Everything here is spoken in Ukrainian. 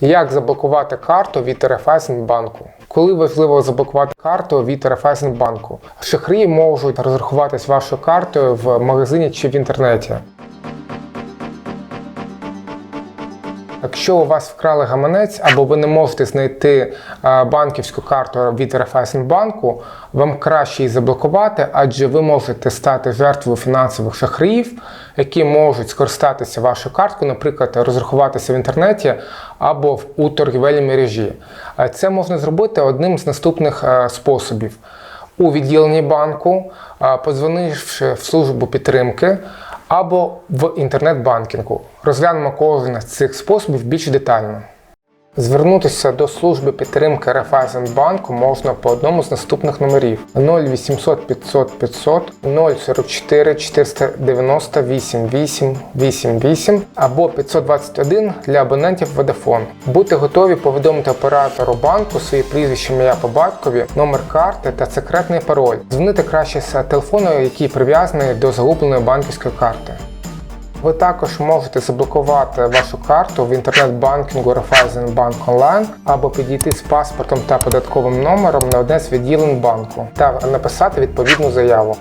Як заблокувати карту від Райфайзенбанку? Коли важливо заблокувати карту від Райфайзенбанку? Шахраї можуть розрахуватись вашою картою в магазині чи в інтернеті. Якщо у вас вкрали гаманець або ви не можете знайти банківську карту від Райфайзенбанку, вам краще її заблокувати, адже ви можете стати жертвою фінансових шахраїв, які можуть скористатися вашою карткою, наприклад, розрахуватися в інтернеті або у торгівельній мережі. Це можна зробити одним з наступних способів. У відділенні банку, подзвонивши в службу підтримки або в інтернет-банкінгу. Розглянемо кожен з цих способів більш детально. Звернутися до служби підтримки Райфайзенбанку можна по одному з наступних номерів 0800 500 500 044 498 8 88 або 521 для абонентів Vodafone. Будьте готові повідомити оператору банку своє прізвище, ім'я по батькові, номер карти та секретний пароль. Дзвонити краще з телефону, який прив'язаний до загубленої банківської карти. Ви також можете заблокувати вашу карту в інтернет-банкінгу Raiffeisenbank Online або підійти з паспортом та податковим номером на одне з відділень банку та написати відповідну заяву.